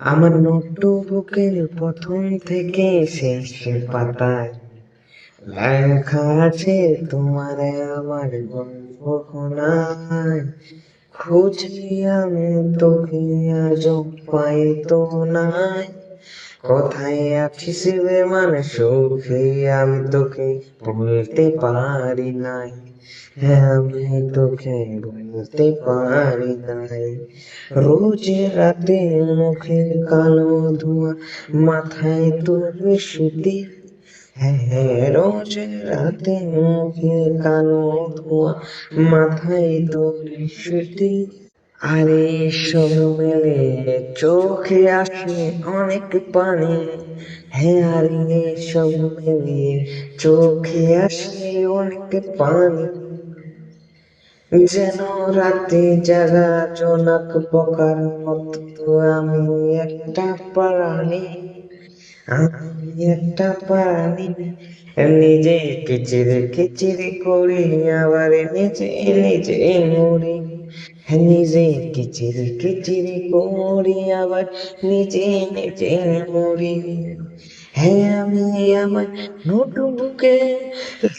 আমার নোটবুকের প্রথম থেকে শেষ পাতায় লেখা আছে, তোমার আমার গল্প খোনায় খুঁজি আমি, তোকে আজ পাই তো নাই। কোথায় আছিস রে মানে সুখে? আমি তোকে বলতে পারি নাই। হ্যাঁ আমি তোকে বলতে পারি নাই। রোজ রাতে মুখে কালো ধোঁয়া, মাথায় তোর সুতি। হ্যাঁ রোজ রাতে মুখে কালো ধোঁয়া, মাথায় তোর সুতি। আরে সব মেলে চোখে আসে অনেক পানি। হ্যাঁ আরে সব মেলে চোখে আসে অনেক পানি। যেন রাতে জাগা জনক বকার মতো আমি একটা প্রাণী। আমি একটা প্রাণী। নিজে কিচিরে কিচিরে করি আবার নিজে নিজে মরি। নিজে কিচিরে কিচিরে করি আবার, নিজে নিজে মরি। হ্যাঁ আমি আমার নোটবুকে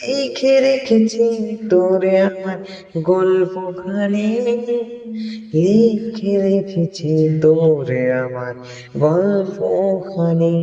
লিখে রেখেছি, তোরে আমার গল্পখানি লিখে রেখেছি, তোরে আমার গল্পখানি।